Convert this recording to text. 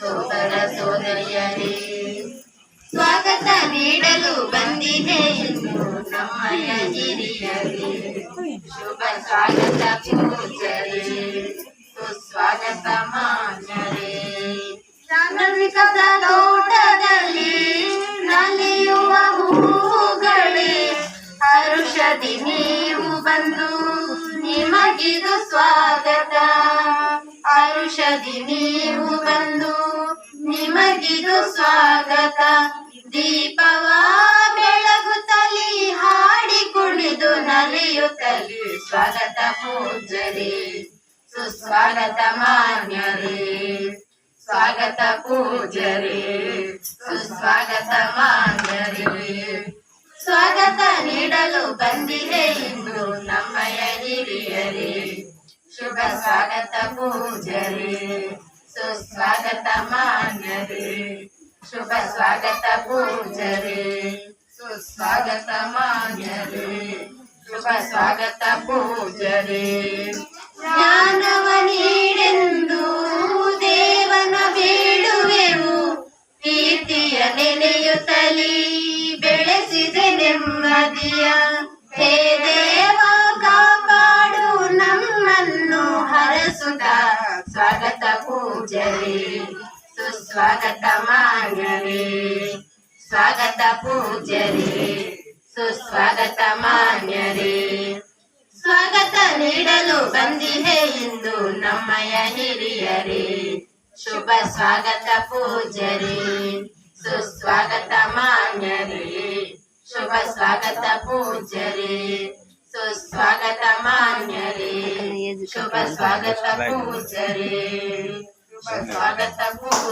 ಸೋದರ ಸೋದರಿಯರೇ, ಸ್ವಾಗತ ನೀಡಲು ಬಂದಿದೆ ಎಂದು ಹಿರಿಯರೇ. ಶುಭ ಸ್ವಾಗತ ಪೂಜರೇ ಸುಸ್ವಾಗತ ಮಾನ್ಯರೇ. ಸಾಂದರ್ಭಿಕದ ತೋಟದಲ್ಲಿ ನಲಿಯುವ ಹೂಗಳೇ ಹರುಷದಿ ನೀವು ಬಂದು ನಿಮಗಿದು ಸ್ವಾಗತ. ಹರುಷದಿ ನೀವು ನಿಮಗಿದು ಸ್ವಾಗತ. ದೀಪವ ಬೆಳಗುತ್ತಲಿ ಹಾಡಿ ಕುಣಿದು ನಲಿಯುತ್ತಲಿ ಸ್ವಾಗತ ಪೂಜರಿ ಸುಸ್ವಾಗತ ಮಾನ್ಯರೇ, ಸ್ವಾಗತ ಪೂಜರಿ ಸುಸ್ವಾಗತ ಮಾನ್ಯರೇ. ಸ್ವಾಗತ ನೀಡಲು ಬಂದಿದೆ ಇಂದು ನಮ್ಮಯ ಹಿರಿಯರೇ. ಶುಭ ಸ್ವಾಗತ ಪೂಜರೇ ಶುಭ ಸ್ವಾಗತ ಪೂಜರೇ ಸುಸ್ವಾಗತ ಮಾನ್ಯರೇ ಶುಭ ಸ್ವಾಗತ ಪೂಜರೇ ಜ್ಞಾನವ ನೀಡೆಂದು ದೇವನ ಬೇಡುವೆವು. ಕೀರ್ತಿಯ ನೆನೆಯುತ್ತಲಿ ಬೆಳೆಸಿದೆ ನೆಮ್ಮದಿಯ. ಹೇ ದೇವ, ಕಾಪಾಡು ನಮ್ಮನ್ನು. ಹರಸುತ್ತ ಸ್ವಾಗತ ಪೂಜರೇ ಸುಸ್ವಾಗತ ಮಾನ್ಯರೇ ಸ್ವಾಗತ ಪೂಜರೇ ಸುಸ್ವಾಗತ ಮಾನ್ಯರೇ ಸ್ವಾಗತ ನೀಡಲು ಬಂದಿದೆ ಇಂದು ನಮ್ಮಯ ಹಿರಿಯರೇ ಶುಭ ಸ್ವಾಗತ ಪೂಜರೇ ಸುಸ್ವಾಗತ ಮಾನ್ಯರೇ ಶುಭ ಸ್ವಾಗತ ಪೂಜರೇ ಸುಸ್ವಾಗತ ಮಾನ್ಯರೇ ಶುಭ ಸ್ವಾಗತ ಪೂಜರೇ ಶುಭ ಸ್ವಾಗತ ಪೂಜ